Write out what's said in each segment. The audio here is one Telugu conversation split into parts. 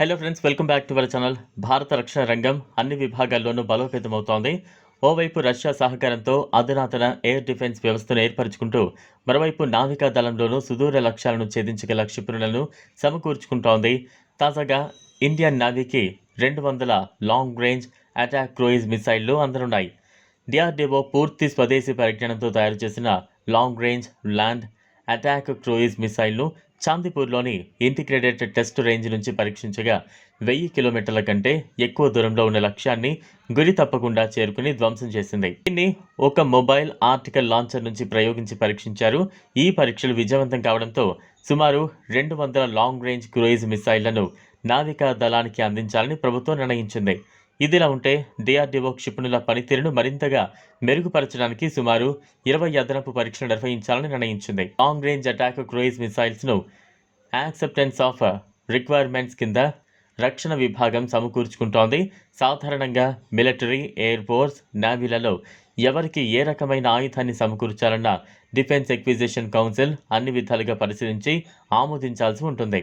Hello friends welcome back to our channel భారత రక్షణ రంగం అన్ని విభాగాల్లోనూ బలోపేతమవుతోంది. ఓవైపు రష్యా సహకారంతో అధునాతన ఎయిర్ డిఫెన్స్ వ్యవస్థను ఏర్పరచుకుంటూ మరోవైపు నావికా దళంలోనూ సుదూర లక్ష్యాలను ఛేదించగల క్షిపణులను సమకూర్చుకుంటోంది. తాజాగా ఇండియన్ నావీకి రెండు వందల లాంగ్ రేంజ్ అటాక్ క్రూయిజ్ మిసైళ్ళు అందనున్నాయి. డిఆర్డీఓ పూర్తి స్వదేశీ పరిజ్ఞానంతో తయారు చేసిన long range land attack cruise మిసైల్ను చాందీపూర్లోని ఇంటిగ్రేటెడ్ టెస్ట్ రేంజ్ నుంచి పరీక్షించగా వెయ్యి కిలోమీటర్ల కంటే ఎక్కువ దూరంలో ఉన్న లక్ష్యాన్ని గురి తప్పకుండా చేరుకుని ధ్వంసం చేసింది. దీన్ని ఒక మొబైల్ ఆర్టికల్ లాంచర్ నుంచి ప్రయోగించి పరీక్షించారు. ఈ పరీక్షలు విజయవంతం కావడంతో సుమారు రెండు వందల లాంగ్ రేంజ్ క్రూయిజ్ మిసైళ్ళను నావికా దళానికి అందించాలని ప్రభుత్వం నిర్ణయించింది. ఇదిలా ఉంటే డిఆర్డీఓ క్షిపణుల పనితీరును మరింతగా మెరుగుపరచడానికి సుమారు ఇరవై అదనపు పరీక్షలు నిర్వహించాలని నిర్ణయించింది. లాంగ్ రేంజ్ అటాక్ క్రూయిజ్ మిసైల్స్ను యాక్సెప్టెన్స్ ఆఫ్ రిక్వైర్మెంట్స్ కింద రక్షణ విభాగం సమకూర్చుకుంటోంది. సాధారణంగా మిలిటరీ ఎయిర్ ఫోర్స్ నావీలలో ఎవరికి ఏ రకమైన ఆయుధాన్ని సమకూర్చాలన్న డిఫెన్స్ ఎక్విజిషన్ కౌన్సిల్ అన్ని విధాలుగా పరిశీలించి ఆమోదించాల్సి ఉంటుంది.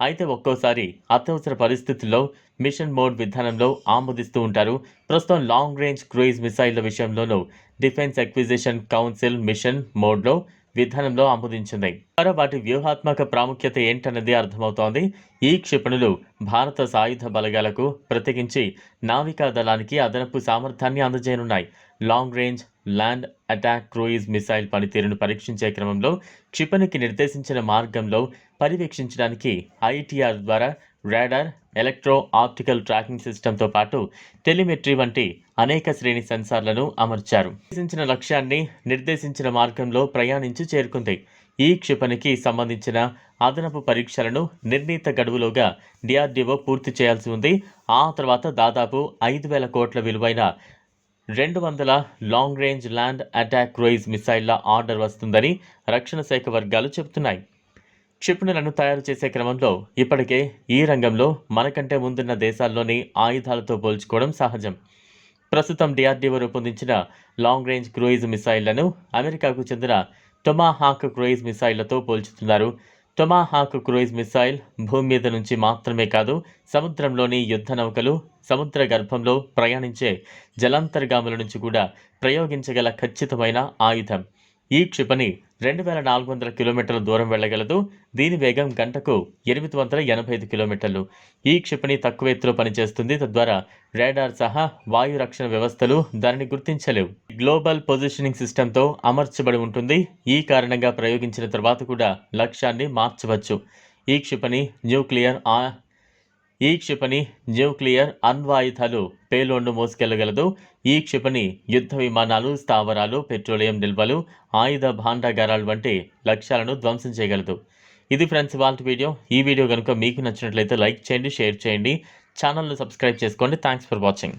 అయితే ఒక్కోసారి అత్యవసర పరిస్థితుల్లో మిషన్ మోడ్ విధానంలో ఆమోదిస్తూ ఉంటారు. ప్రస్తుతం లాంగ్ రేంజ్ క్రూయిజ్ మిసైళ్ళ విషయంలోనూ డిఫెన్స్ ఎక్విజిషన్ కౌన్సిల్ మిషన్ మోడ్లో విధానంలో ఆమోదించింది. మరి వాటి వ్యూహాత్మక ప్రాముఖ్యత ఏంటన్నది అర్థమవుతోంది. ఈ క్షిపణులు భారత సాయుధ బలగాలకు ప్రత్యేకించి నావికా దళానికి అదనపు సామర్థ్యాన్ని అందజేయనున్నాయి. Long range land attack cruise missile పనితీరును పరీక్షించే క్రమంలో క్షిపణికి నిర్దేశించిన మార్గంలో పర్యవేక్షించడానికి ఐటీఆర్ ద్వారా రాడార్ ఎలక్ట్రో ఆప్టికల్ ట్రాకింగ్ సిస్టంతో పాటు టెలిమెట్రీ వంటి అనేక శ్రేణి సెన్సార్లను అమర్చారు. నిర్దేశించిన లక్ష్యాన్ని నిర్దేశించిన మార్గంలో ప్రయాణించి చేరుకుంది. ఈ క్షిపణికి సంబంధించిన అదనపు పరీక్షలను నిర్ణీత గడువులోగా డిఆర్డీఓ పూర్తి చేయాల్సి ఉంది. ఆ తర్వాత దాదాపు ఐదు వేల కోట్ల విలువైన రెండు వందల long range land attack cruise మిసైళ్ళ order వస్తుందని రక్షణ శాఖ వర్గాలు చెబుతున్నాయి. క్షిపణులను తయారు చేసే క్రమంలో ఇప్పటికే ఈ రంగంలో మనకంటే ముందున్న దేశాల్లోని ఆయుధాలతో పోల్చుకోవడం సహజం. ప్రస్తుతం డిఆర్డీఓ రూపొందించిన లాంగ్ రేంజ్ క్రూయిజ్ మిసైళ్ళను అమెరికాకు చెందిన టొమాహాక్ క్రూయిజ్ మిసైళ్ళతో పోల్చుతున్నారు. టొమాహాక్ క్రూయిజ్ మిసైల్ భూమి మీద నుంచి మాత్రమే కాదు సముద్రంలోని యుద్ధ నౌకలు సముద్ర గర్భంలో ప్రయాణించే జలాంతర్గాముల నుంచి కూడా ప్రయోగించగల ఖచ్చితమైన ఆయుధం. ఈ క్షిపణి రెండు వేల నాలుగు వందల కిలోమీటర్ల దూరం వెళ్ళగలదు. దీని వేగం గంటకు ఎనిమిది వందల ఎనభై ఐదు కిలోమీటర్లు. ఈ క్షిపణి తక్కువ ఎత్తులో పనిచేస్తుంది. తద్వారా రాడార్ సహా వాయు రక్షణ వ్యవస్థలు దానిని గుర్తించలేవు. గ్లోబల్ పొజిషనింగ్ సిస్టంతో అమర్చబడి ఉంటుంది. ఈ కారణంగా ప్రయోగించిన తర్వాత కూడా లక్ష్యాన్ని మార్చవచ్చు. ఈ క్షిపణి న్యూక్లియర్ ఆ ఈ క్షిపణి న్యూక్లియర్ అణ్వాయుధాలు పేలోడ్ను మోసుకెళ్ళగలదు. ఈ క్షిపణి యుద్ధ విమానాలు స్థావరాలు పెట్రోలియం నిల్వలు ఆయుధ భాండాగారాలు వంటి లక్ష్యాలను ధ్వంసం చేయగలదు. ఇది ఫ్రెండ్స్ వాళ్ళ వీడియో. ఈ వీడియో కనుక మీకు నచ్చినట్లయితే లైక్ చేయండి షేర్ చేయండి. ఛానల్ను సబ్స్క్రైబ్ చేసుకోండి. Thanks for watching.